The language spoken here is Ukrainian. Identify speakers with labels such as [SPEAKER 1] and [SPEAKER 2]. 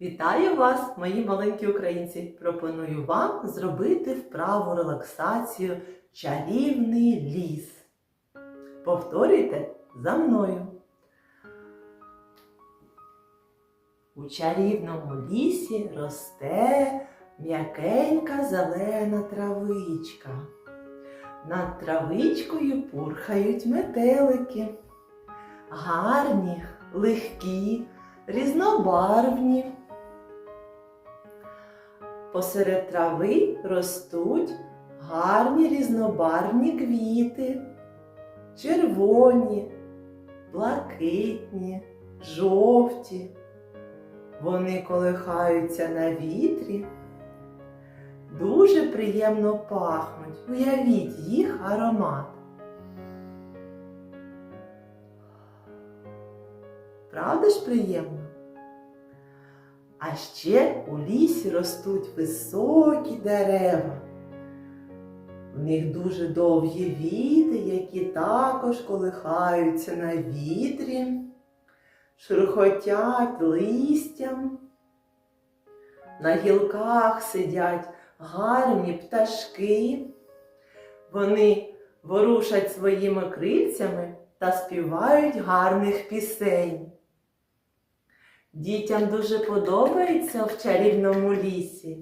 [SPEAKER 1] Вітаю вас, мої маленькі українці! Пропоную вам зробити вправу релаксацію чарівний ліс. Повторюйте за мною. У чарівному лісі росте м'якенька зелена травичка. Над травичкою пурхають метелики. Гарні, легкі, різнобарвні. Посеред трави ростуть гарні різнобарвні квіти, червоні, блакитні, жовті. Вони колихаються на вітрі, дуже приємно пахнуть. Уявіть їх аромат. Правда ж приємно? А ще у лісі ростуть високі дерева. В них дуже довгі віти, які також колихаються на вітрі, шурхотять листям. На гілках сидять гарні пташки. Вони ворушать своїми крильцями та співають гарних пісень. Дітям дуже подобається в чарівному лісі.